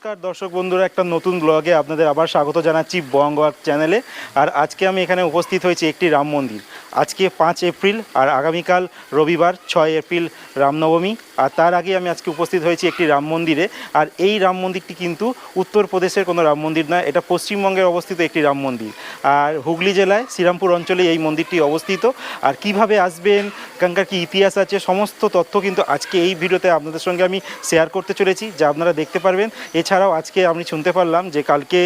নমস্কার দর্শক বন্ধুরা, একটা নতুন ব্লগে আপনাদের আবার স্বাগত জানাচ্ছি বঙ্গ চ্যানেলে আর আজকে আমি এখানে উপস্থিত হয়েছি একটি রাম মন্দির। আজকে পাঁচ এপ্রিল আর আগামীকাল রবিবার ছয় এপ্রিল রামনবমী। আর তার আগে আমি আজকে উপস্থিত হয়েছি একটি রাম মন্দিরে। আর এই রাম মন্দিরটি কিন্তু উত্তরপ্রদেশের কোনো রাম মন্দির নয়, এটা পশ্চিমবঙ্গে অবস্থিত একটি রাম মন্দির। আর হুগলি জেলায়, শ্রীরামপুর অঞ্চলে এই মন্দিরটি অবস্থিত। আর কীভাবে আসবেন, এখানকার কি ইতিহাস আছে, সমস্ত তথ্য কিন্তু আজকে এই ভিডিওতে আপনাদের সঙ্গে আমি শেয়ার করতে চলেছি, যা আপনারা দেখতে পারবেন। এছাড়াও আজকে আমি শুনতে পারলাম যে কালকে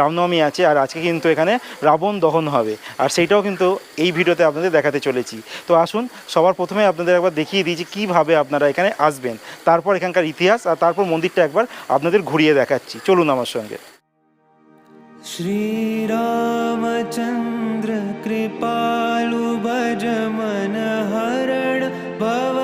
রামনবমী আছে, আর আজকে কিন্তু এখানে রাবণ দহন হবে। আর সেইটাও কিন্তু এই ভিডিওতে আপনাদের দেখাতে চলেছি তো আসুন সবার প্রথমে আপনাদের একবার দেখিয়ে দিই যে কীভাবে আপনারা এখানে আসবেন তারপর এখানকার ইতিহাস আর তারপর মন্দিরটা একবার আপনাদের ঘুরিয়ে দেখাচ্ছি চলুন আমার সঙ্গে श्रीरामचन्द्र कृपालु भज मन हरण भव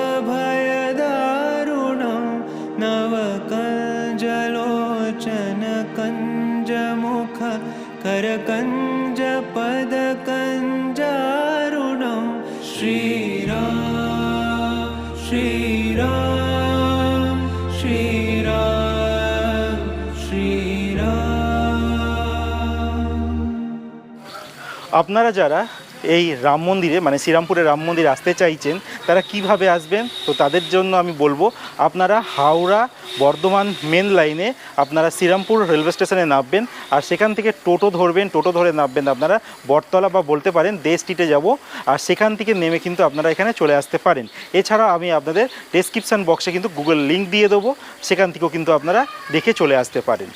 আপনারা যারা এই রাম মন্দিরে মানে শ্রীরামপুরের রাম মন্দিরে আসতে চাইছেন, তারা কীভাবে আসবেন? তো তাদের জন্য আমি বলব, আপনারা হাওড়া বর্ধমান মেন লাইনে আপনারা শ্রীরামপুর রেলওয়ে স্টেশনে নামবেন, আর সেখান থেকে টোটো ধরবেন, টোটো ধরে নামবেন। আপনারা বটতলা বা বলতে পারেন দে স্ট্রিটে যাব, আর সেখান থেকে নেমে কিন্তু আপনারা এখানে চলে আসতে পারেন। এছাড়া আমি আপনাদের ডেসক্রিপশান বক্সে কিন্তু গুগল লিঙ্ক দিয়ে দেবো, সেখান থেকেও কিন্তু আপনারা দেখে চলে আসতে পারেন।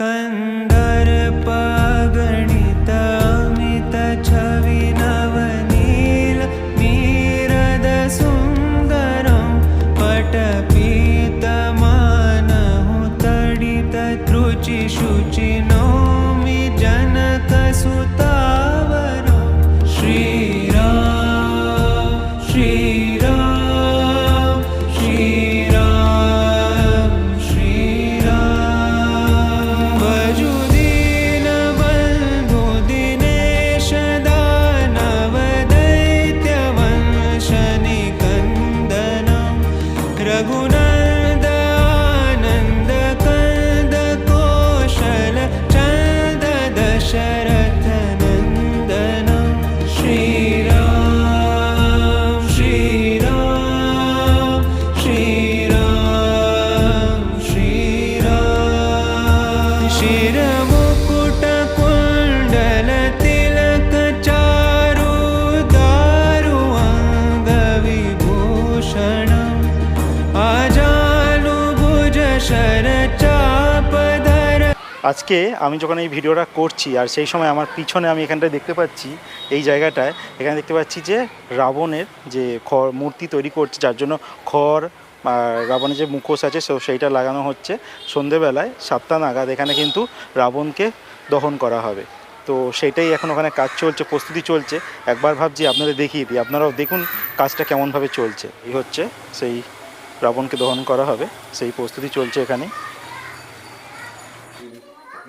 কন্দর পাগণী আজকে আমি যখন এই ভিডিওটা করছি আর সেই সময় আমার পিছনে আমি এখানটায় দেখতে পাচ্ছি, এই জায়গাটায়, এখানে দেখতে পাচ্ছি যে রাবণের যে খড়, মূর্তি তৈরি করছে, যার জন্য খড় রাবণের যে মুখোশ আছে, সো সেইটা লাগানো হচ্ছে। সন্ধেবেলায় সাতটা নাগাদ এখানে কিন্তু রাবণকে দহন করা হবে। তো সেটাই এখন ওখানে কাজ চলছে, প্রস্তুতি চলছে। একবার ভাবছি আপনাদের দেখিয়ে দিই। আপনারাও দেখুন কাজটা কেমনভাবে চলছে। এই হচ্ছে সেই রাবণকে দহন করা হবে, সেই প্রস্তুতি চলছে এখানে।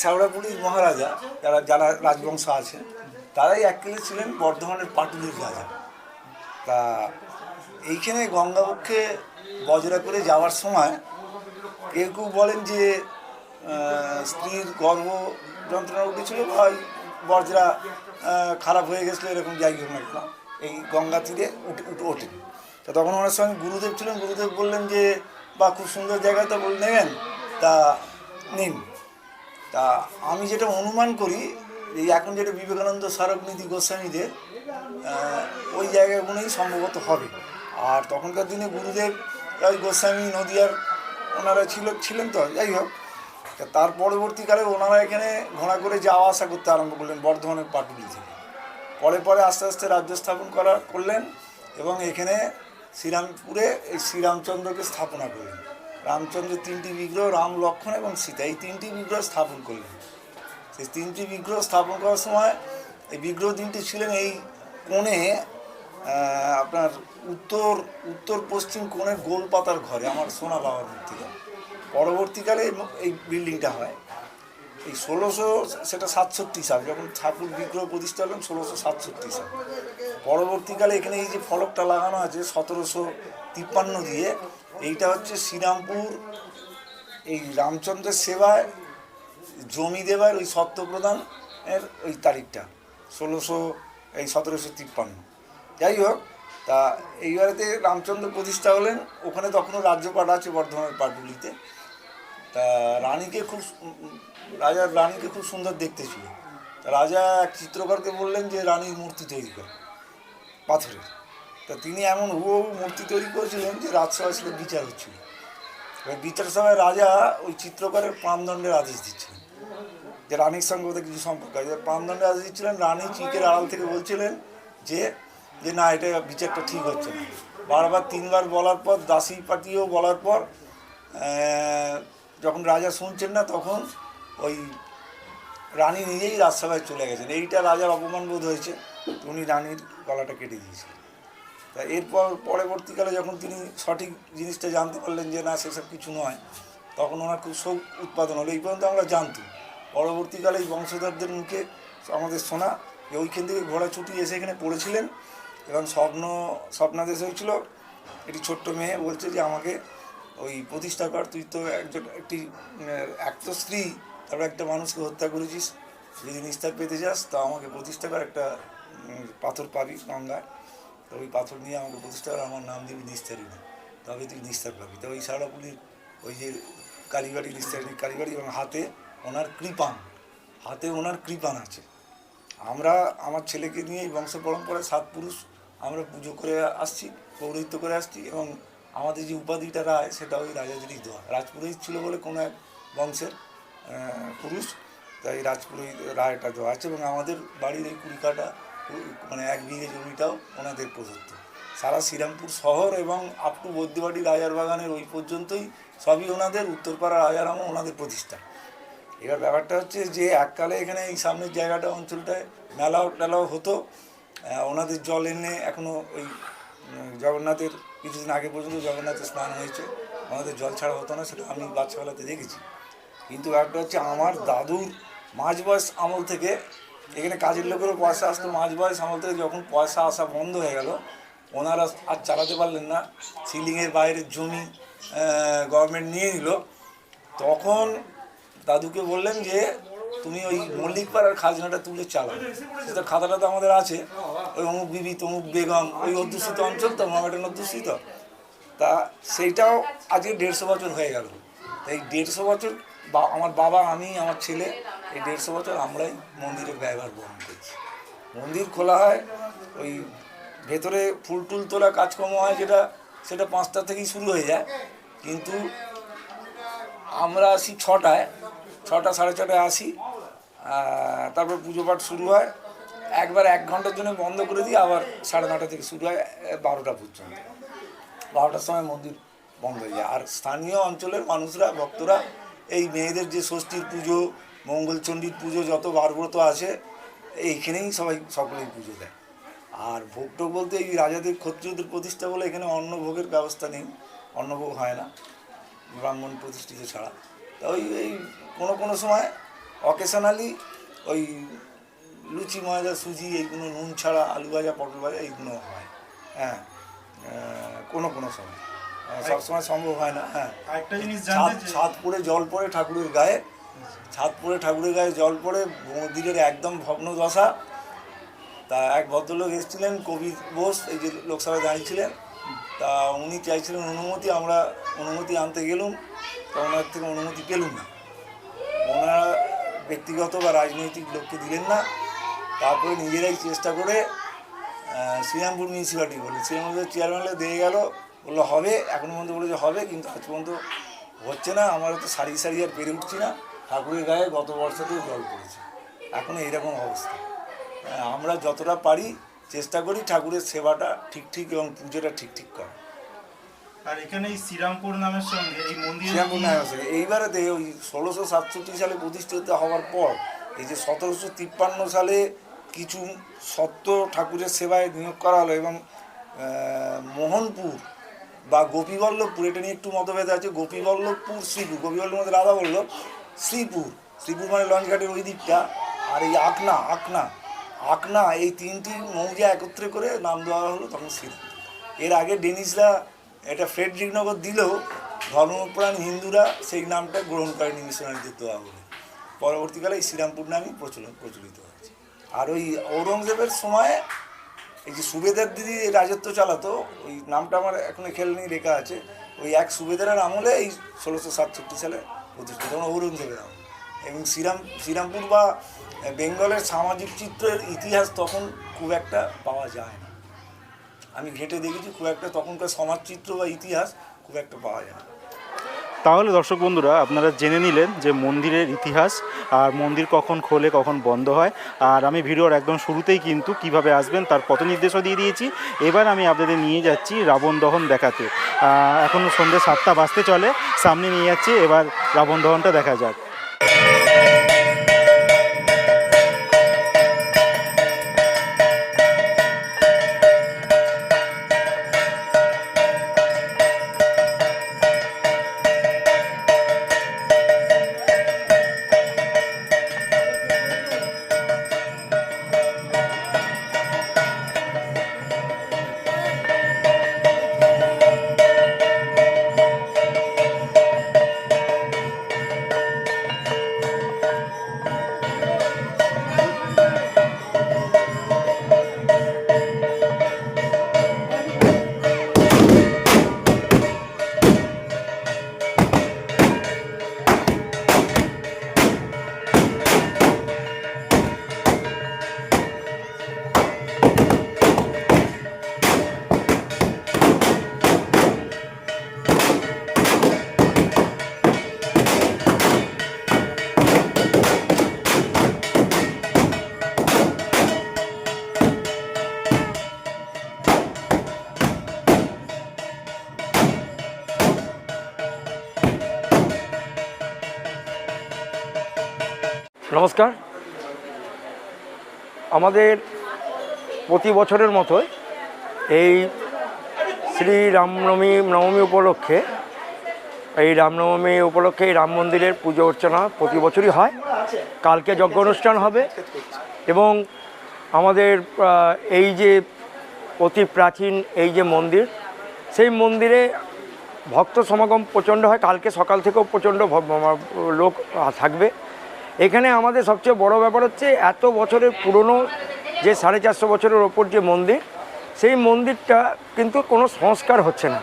শেওড়াপুরীর মহারাজা, যারা যারা রাজবংশ আছে, তারাই অ্যাকচুয়ালি ছিলেন বর্ধমানের পাটুলির রাজা। তা এইখানে গঙ্গাবক্ষে বজরা করে যাওয়ার সময় কেউ কেউ বলেন যে স্ত্রীর গর্ভ যন্ত্রণা উঠেছিল বা বজরা খারাপ হয়ে গেছিল, এরকম যাই হোক না এই গঙ্গা তীরে উঠে উঠে ওঠে। তা তখন ওনার সঙ্গে গুরুদেব ছিলেন, গুরুদেব বললেন যে বা খুব সুন্দর জায়গা, তো বলে নেবেন? তা নিন। তা আমি যেটা অনুমান করি এই এখন যেটা বিবেকানন্দ স্মারকনীতি গোস্বামীদের ওই জায়গাগুলোই সম্ভবত হবে। আর তখনকার দিনে গুরুদেব, ওই গোস্বামী নদিয়ার ওনারা ছিল, ছিলেন তো, যাই হোক। তার পরবর্তীকালে ওনারা এখানে ঘোড়া করে যাওয়া আসা করতে আরম্ভ করলেন, বর্ধমানের পাটুলি থেকে। পরে পরে আস্তে আস্তে রাজ্য স্থাপন করা, করলেন এবং এখানে শ্রীরামপুরে এই শ্রীরামচন্দ্রকে স্থাপনা করলেন। রামচন্দ্রের তিনটি বিগ্রহ, রাম লক্ষ্মণ এবং সীতা, এই তিনটি বিগ্রহ স্থাপন করলেন। সেই তিনটি বিগ্রহ স্থাপন করার সময় এই বিগ্রহ তিনটি ছিলেন এই কোণে আপনার উত্তর উত্তর পশ্চিম কোণে গোলপাতার ঘরে, আমার সোনা বাবার মূর্তিটা পরবর্তীকালে এই বিল্ডিংটা হয়। এই ষোলোশো, সেটা সাতষট্টি সাল, যখন ঠাকুর বিগ্রহ প্রতিষ্ঠা হলেন, ষোলোশো সাতষট্টি সাল। পরবর্তীকালে এখানে এই যে ফলকটা লাগানো আছে, সতেরোশো তিপ্পান্ন দিয়ে এইটা হচ্ছে শ্রীরামপুর, এই রামচন্দ্রের সেবায়, জমি দেবার ওই সত্য প্রদানের ওই তারিখটা, ষোলোশো, এই সতেরোশো তিপ্পান্ন। যাই হোক, তা এইবারেতে রামচন্দ্র প্রতিষ্ঠা হলেন, ওখানে তখনও রাজ্যপাট আছে বর্ধমানের পাটুলিতে। তা রানীকে খুব রাজার রানীকে খুব সুন্দর দেখতে ছিল। তা রাজা এক চিত্রকরকে বললেন যে, রানীর মূর্তি তৈরি কর, পাথরের। তা তিনি এমন হুবহু মূর্তি তৈরি করেছিলেন যে রাজসভায় সেটা বিচার হচ্ছিল। এবার বিচার সভায় রাজা ওই চিত্রকরের প্রাণদণ্ডের আদেশ দিচ্ছিলেন। যে রানীর সঙ্গে ওদের কিছু সম্পর্ক আছে। প্রাণদণ্ডের আদেশ দিচ্ছিলেন, রানী চিকের আড়াল থেকে বলছিলেন যে যে না, এটা বিচারটা ঠিক হচ্ছে না। বারবার তিনবার বলার পর, দাসী পাঠিয়েও বলার পর যখন রাজা শুনছেন না, তখন ওই রানী নিজেই রাজসভায় চলে গেছেন। এইটা রাজার অপমান বোধ হয়েছে। উনি রানীর গলাটা কেটে দিয়েছিলেন। তা এরপর পরবর্তীকালে যখন তিনি সঠিক জিনিসটা জানতে পারলেন যে না, সেসব কিছু নয়, তখন ওনার খুব শোক উৎপাদন হলো। এই পর্যন্ত আমরা জানতাম। পরবর্তীকালে এই বংশধরদের মুখে আমাদের শোনা যে ওইখান থেকে ঘোড়া ছুটি এসে এখানে পড়েছিলেন এবং স্বপ্ন, স্বপ্নাদেশ হয়েছিল। একটি ছোট্ট মেয়ে বলছে যে, আমাকে ওই প্রতিষ্ঠা কর, তুই তো একজন, একটি এক তো স্ত্রী, তারপর একটা মানুষকে হত্যা করেছিস। যদি নিস্তার পেতে যাস, তা আমাকে প্রতিষ্ঠা কর, একটা পাথর পাবি গঙ্গায়। তো ওই পাথর নিয়ে আমাকে প্রতিষ্ঠা আমার নাম দিবি নিস্তারিণী তবে তুই নিস্তার পাবি। তো ওই সারাপুলির ওই যে কালীবাড়ি নিস্তারিণী কালীবাড়ি এবং হাতে ওনার কৃপান, হাতে ওনার কৃপান আছে। আমরা, আমার ছেলেকে নিয়ে এই বংশ পরম্পরায় সাত পুরুষ আমরা পুজো করে আসছি, পৌরোহিত্য করে আসছি এবং আমাদের যে উপাধিটা রায়, সেটা ওই রাজাদেরই দেওয়া। রাজপুরোহিত ছিল বলে কোনো এক বংশের পুরুষ, তাই রাজপুরোহিত রায়টা দেওয়া আছে এবং আমাদের বাড়ির এই কুড়ি কাটা উ- মানে এক বিঘে জমিটাও ওনাদের প্রদত্ত। সারা শ্রীরামপুর শহর এবং আপ টু বদ্যিবাড়ি রাজার বাগানের ওই পর্যন্তই সবই ওনাদের, উত্তরপাড়া রাজার আমল ওনাদের প্রতিষ্ঠা। এবার ব্যাপারটা হচ্ছে যে এককালে এখানে এই সামনের জায়গাটা, অঞ্চলটায় মেলাও, টেলাও হতো। ওনাদের জল এনে এখনও ওই জগন্নাথের কিছুদিন আগে পর্যন্ত জগন্নাথের স্নান হয়েছে। আমাদের জল ছাড়া হতো না, সেটা আমি বাচ্চাবেলাতে দেখেছি। কিন্তু ব্যাপারটা হচ্ছে আমার দাদুর মাঝ বয়স আমল থেকে এখানে কাজের লোকেরও পয়সা আসতো মাঝ বয়স থেকে যখন পয়সা আসা বন্ধ হয়ে গেল, ওনারা আর চালাতে পারলেন না। সিলিংয়ের বাইরের জমি গভর্নমেন্ট নিয়ে নিল। তখন দাদুকে বললেন যে, তুমি ওই মল্লিক পাড়ার খাজনাটা তুলে চালাও। সেটা খাতাটা তো আমাদের আছে। ওই অমুক বিবি, তমুক বেগম, ওই অধ্যুষিত অঞ্চল তো মামাটেন অধ্যুষিত। তা সেইটাও আজকে দেড়শো বছর হয়ে গেল। এই দেড়শো বছর বা, আমার বাবা, আমি, আমার ছেলে, এই দেড়শো বছর আমরাই মন্দিরের ব্যবহার বহন করছি। মন্দির খোলা হয়, ওই ভেতরে ফুল টুল তোলা কাজকর্ম হয়, যেটা, সেটা পাঁচটা থেকেই শুরু হয়ে যায়। কিন্তু আমরা আসি ছটায়, ছটা, সাড়ে ছটায় আসি তারপর পুজো পাঠ শুরু হয়। একবার এক ঘণ্টার জন্য বন্ধ করে দিই, আবার সাড়ে নটা থেকে শুরু হয় বারোটা পর্যন্ত। বারোটার সময় মন্দির বন্ধ হয়ে যায়। আর স্থানীয় অঞ্চলের মানুষরা, ভক্তরা এই মেয়েদের যে ষষ্ঠীর পুজো, মঙ্গলচণ্ডীর পুজো যত বারব্রত আছে, এইখানেই সবাই সকলেই পুজো দেয়। আর ভোগটোগ বলতে এই রাজাদের ক্ষত্রিয়দের প্রতিষ্ঠা বলে এখানে অন্ন ভোগের ব্যবস্থা নেই অন্নভোগ হয় না, ব্রাহ্মণ প্রতিষ্ঠিত ছাড়া। তা ওই, এই কোনো কোনো সময় অকেশনালি ওই লুচি, ময়দা, সুজি, এইগুলো, নুন ছাড়া, আলু ভাজা, পটল ভাজা এইগুলো হয়। হ্যাঁ কোনো কোনো সময়। সবসময় সম্ভব হয় না হ্যাঁ। আরেকটা জিনিস ছাদ ছাদ পড়ে জল পড়ে ঠাকুরের গায়ে। ছাদ পড়ে ঠাকুরের গায়ে জল পড়ে মন্দিরের একদম ভগ্ন দশা। তা এক ভদ্রলোক এসেছিলেন কবি বোস এই যে লোকসভায় দাঁড়িয়েছিলেন। তা উনি চাইছিলেন অনুমতি আমরা অনুমতি আনতে গেলুম। তা ওনার থেকে অনুমতি পেলুম না। ওনারা ব্যক্তিগত বা রাজনৈতিক লোককে দিলেন না। তারপরে নিজেরাই চেষ্টা করে শ্রীরামপুর মিউনিসিপ্যালিটি বলে শ্রীরামপুরের চেয়ারম্যানরা দিয়ে গেল। বলল হবে। এখনও পর্যন্ত বলে যে হবে। কিন্তু আজ পর্যন্ত হচ্ছে না। আমরা তো সারি সারি আর পেরে উঠছি না। ঠাকুরের গায়ে গত বর্ষতেও জল পড়েছে। এখনও এইরকম অবস্থা। হ্যাঁ, আমরা যতটা পারি চেষ্টা করি ঠাকুরের সেবাটা ঠিক ঠিক এবং পুজোটা ঠিক ঠিক করা আর এখানে এই শ্রীরামপুর নামের সঙ্গে এই মন্দির শ্রীরামপুর নামে আছে এইবারেতে ওই ষোলোশো সাতষট্টি সালে প্রতিষ্ঠিত হওয়ার পর এই যে সতেরোশো তিপ্পান্ন সালে কিছু সত্য ঠাকুরের সেবায় নিয়োগ করা হলো এবং মোহনপুর বা গোপীবল্লভপুর, এটা নিয়ে একটু মতভেদ আছে, গোপীবল্লভপুর, শ্রীপুর। গোপীবল্লভ মধ্যে রাধা বলল, শ্রীপুর। শ্রীপুর মানে লঞ্চঘাটের ওই দিকটা, আর এই আকনা আকনা আকনা এই তিনটি মৌজা একত্রে করে নাম দেওয়া হলো তখন শ্রীরামপুর এর আগে ডেনিসরা এটা ফ্রেডরিকনগর দিলেও ধর্মপ্রাণ হিন্দুরা সেই নামটা গ্রহণ করেনি, মিশনারিদের দেওয়া বলে পরবর্তীকালে এই শ্রীরামপুর নামই প্রচলন, প্রচলিত হয়েছে। আর ওই ঔরঙ্গজেবের সময় এই যে সুবেদার দিদি রাজত্ব চালাতো, ওই নামটা আমার এখনও খেয়াল নেই, লেখা আছে। ওই এক সুবেদারের আমলে এই ষোলোশো সাতষট্টি সালে প্রতিষ্ঠিত তখন ঔরঙ্গজেবের এবং শ্রীরাম, শ্রীরামপুর বা বেঙ্গলের সামাজিক চিত্রের ইতিহাস তখন খুব একটা পাওয়া যায় না। আমি ঘেঁটে দেখেছি, খুব একটা তখনকার সমাজচিত্র বা ইতিহাস খুব একটা পাওয়া যায় না। তাহলে দর্শক বন্ধুরা, আপনারা জেনে নিলেন যে মন্দিরের ইতিহাস আর মন্দির কখন খোলে, কখন বন্ধ হয়। আর আমি ভিডিওর একদম শুরুতেই কিন্তু কীভাবে আসবেন তার পথ নির্দেশও দিয়ে দিয়েছি। এবার আমি আপনাদের নিয়ে যাচ্ছি রাবণ দহন দেখাতে। এখন সন্ধ্যে সাতটা বাজতে চলে, সামনে নিয়ে যাচ্ছি, এবার রাবণ দহনটা দেখা যাক। নমস্কার। আমাদের প্রতি বছরের মতোই এই শ্রী রামনবমী, নবমী উপলক্ষে, এই রামনবমী উপলক্ষে এই রাম মন্দিরের পুজো অর্চনা প্রতি বছরই হয়। কালকে যজ্ঞ অনুষ্ঠান হবে এবং আমাদের এই যে অতি প্রাচীন এই যে মন্দির, সেই মন্দিরে ভক্ত সমাগম প্রচণ্ড হয়। কালকে সকাল থেকেও প্রচণ্ড লোক থাকবে। এখানে আমাদের সবচেয়ে বড় ব্যাপার হচ্ছে এত বছরের পুরনো যে সাড়ে চারশো বছরের ওপর যে মন্দির, সেই মন্দিরটা কিন্তু কোনো সংস্কার হচ্ছে না।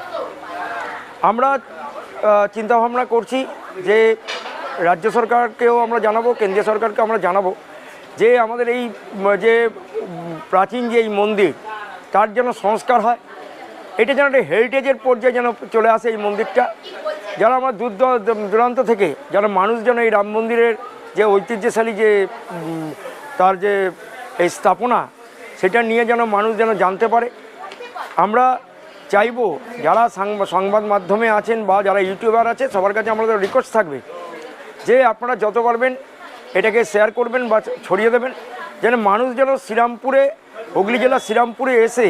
আমরা চিন্তাভাবনা করছি যে রাজ্য সরকারকেও আমরা জানাব, কেন্দ্রীয় সরকারকে আমরা জানাব যে আমাদের এই যে প্রাচীন যে এই মন্দির, তার যেন সংস্কার হয়। এটা যেন একটা হেরিটেজের পর্যায়ে যেন চলে আসে এই মন্দিরটা। যারা আমার দূর- দূরান্ত থেকে, যারা মানুষ যেন এই রাম মন্দিরের যে ঐতিহ্যশালী যে তার যে এই স্থাপনা, সেটা নিয়ে যেন মানুষ যেন জানতে পারে। আমরা চাইব যারা সংবাদ মাধ্যমে আছেন বা যারা ইউটিউবার আছে, সবার কাছে আমাদের রিকোয়েস্ট থাকবে যে আপনারা যত পারবেন এটাকে শেয়ার করবেন বা ছড়িয়ে দেবেন। যেন মানুষ যেন শ্রীরামপুরে, হুগলি জেলার শ্রীরামপুরে এসে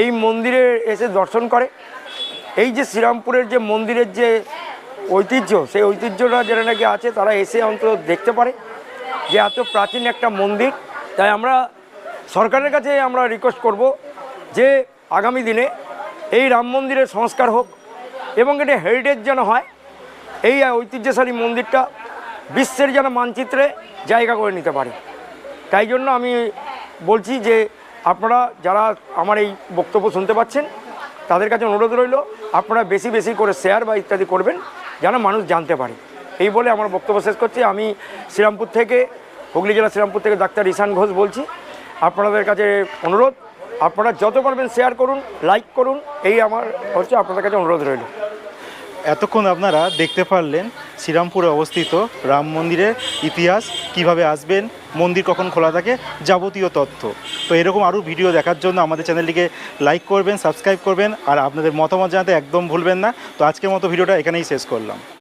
এই মন্দিরে এসে দর্শন করে। এই যে শ্রীরামপুরের যে মন্দিরের যে ঐতিহ্য, সেই ঐতিহ্যটা যেটা নাকি আছে, তারা এসে অন্তত দেখতে পারে যে এত প্রাচীন একটা মন্দির। তাই আমরা সরকারের কাছে আমরা রিকোয়েস্ট করব যে আগামী দিনে এই রাম মন্দিরের সংস্কার হোক এবং এটা হেরিটেজ যেন হয়, এই ঐতিহ্যশালী মন্দিরটা বিশ্বের যেন মানচিত্রে জায়গা করে নিতে পারে। তাই জন্য আমি বলছি যে আপনারা যারা আমার এই বক্তব্য শুনতে পাচ্ছেন, তাদের কাছে অনুরোধ রইল, আপনারা বেশি বেশি করে শেয়ার বা ইত্যাদি করবেন। যেন মানুষ জানতে পারে। এই বলে আমার বক্তব্য শেষ করছি। আমি শ্রীরামপুর থেকে, হুগলি জেলা শ্রীরামপুর থেকে ডাক্তার ঈশান ঘোষ বলছি। আপনাদের কাছে অনুরোধ, আপনারা যত পারবেন শেয়ার করুন লাইক করুন, এই আমার হচ্ছে আপনাদের কাছে অনুরোধ রইল। এতক্ষণ আপনারা দেখতে পারলেন শ্রীরামপুরে অবস্থিত রাম মন্দিরের ইতিহাস, কীভাবে আসবেন, মন্দির কখন খোলা থাকে, যাবতীয় তথ্য। তো এরকম আরও ভিডিও দেখার জন্য আমাদের চ্যানেলটিকে লাইক করবেন, সাবস্ক্রাইব করবেন, আর আপনাদের মতামত জানাতে একদম ভুলবেন না। তো আজকের মতো ভিডিওটা এখানেই শেষ করলাম।